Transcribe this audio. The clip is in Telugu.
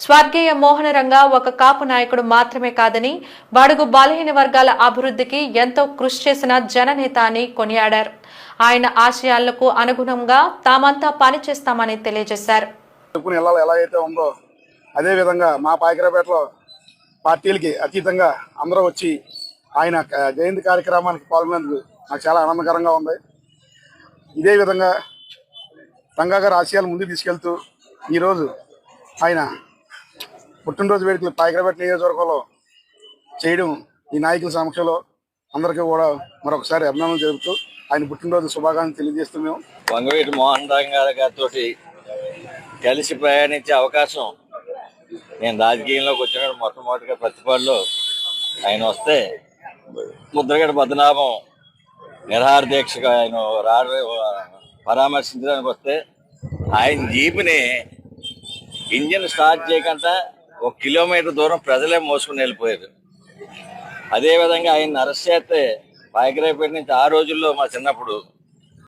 స్వర్గీయ మోహనరంగ ఒక కాపు నాయకుడు మాత్రమే కాదని బడుగు బలహీన వర్గాల అభివృద్ధికి ఎంతో కృషి చేసిన జననేత అని కొనియాడారు. ఆయన ఆశయాలకు అనుగుణంగా తామంతా పనిచేస్తామని తెలియజేశారు. ఎలా అయితే ఉందో అదే విధంగా మా పాయకరాపేటలో పార్టీలకి అతీతంగా అందరూ వచ్చి ఆయన జయంతి కార్యక్రమానికి పాల్గొనేందుకు నాకు చాలా ఆనందకరంగా ఉంది. ఇదే విధంగా రంగా గారు ఆశయాలు ముందుకు తీసుకెళ్తూ ఈరోజు ఆయన పుట్టినరోజు వేడుకలు పాయకరాపేట నియోజకవర్గంలో చేయడం ఈ నాయకుల సమక్షంలో అందరికీ కూడా మరొకసారి అభినందనలు జరుపుతూ ఆయన పుట్టినరోజు శుభాకాంక్షలు తెలియజేస్తూ మేము. వంగవేటి మోహన్ రంగారావు గారితో కలిసి ప్రయాణించే అవకాశం నేను రాజకీయంలోకి వచ్చినప్పుడు మొట్టమొదటిగా ప్రతిపాడులో ఆయన వస్తే ముద్రగడ పద్మనాభం నిరహార దీక్షగా ఆయన రాడ పరామర్శించడానికి వస్తే ఆయన జీపుని ఇంజిన్ స్టార్ట్ చేయకుండా ఒక కిలోమీటర్ దూరం ప్రజలే మోసుకుని వెళ్ళిపోయారు. అదేవిధంగా ఆయన అరెస్ట్ చేస్తే పాయకరాయపేట నుంచి ఆ రోజుల్లో మా చిన్నప్పుడు